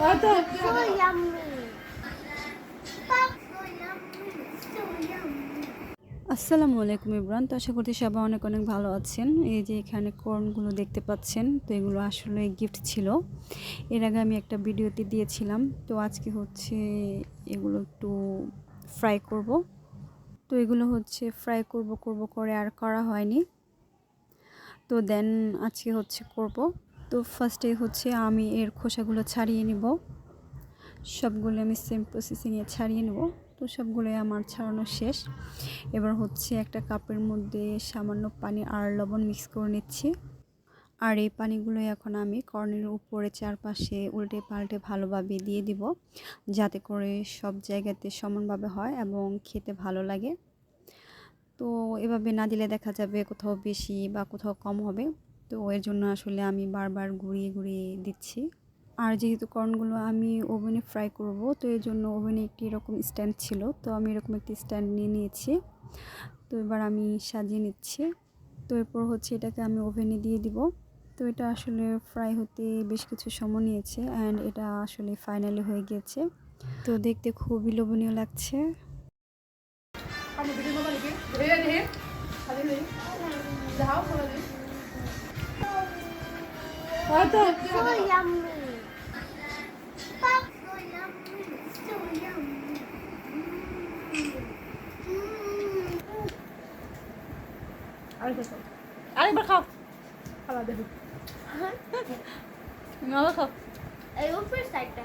হয়তো. আসসালামু আলাইকুম ইমরান। তো আশা করছি সবাই অনেক অনেক ভালো আছেন। এই যে এখানে কর্নগুলো দেখতে পাচ্ছেন তো এগুলো আসলে গিফট ছিল। এর আগে আমি একটা ভিডিওতে দিয়েছিলাম। তো আজকে হচ্ছে এগুলো একটু ফ্রাই করব। তো এগুলো হচ্ছে ফ্রাই করব করব করে আর করা হয়নি। তো দেন আজকে হচ্ছে করব। তো ফার্স্টে হচ্ছে আমি এর খোসাগুলো ছাড়িয়ে নিব। সবগুলো আমি সেম প্রসেসিংয়ে ছাড়িয়ে নেব। তো সবগুলোই আমার ছাড়ানো শেষ। এবার হচ্ছে একটা কাপের মধ্যে সামান্য পানি আর লবণ মিক্স করে নিচ্ছি। আর এই পানিগুলো এখন আমি কর্নের উপরে চারপাশে উল্টে পাল্টে ভালোভাবে দিয়ে দিব, যাতে করে সব জায়গাতে সমানভাবে হয় এবং খেতে ভালো লাগে। তো এভাবে না দিলে দেখা যাবে কোথাও বেশি বা কোথাও কম হবে। তো এর জন্য আসলে আমি বারবার ঘুরিয়ে ঘুরিয়ে দিচ্ছি। আর যেহেতু কর্নগুলো আমি ওভেনে ফ্রাই করব, তো এর জন্য ওভেনে একটি এরকম স্ট্যান্ড ছিল, তো আমি এরকম একটি স্ট্যান্ড নিয়ে নিয়েছি। তো এবার আমি সাজিয়ে নিচ্ছি। তো এরপর হচ্ছে এটাকে আমি ওভেনে দিয়ে দিব। তো এটা আসলে ফ্রাই হতে বেশ কিছু সময় নিয়েছে, অ্যান্ড এটা আসলে ফাইনালি হয়ে গিয়েছে। তো দেখতে খুবই লোভনীয় লাগছে। kamu Mm. আরেকবার খাও। খাওয়া দেখো আবার খাও। এই উপর সাইডটা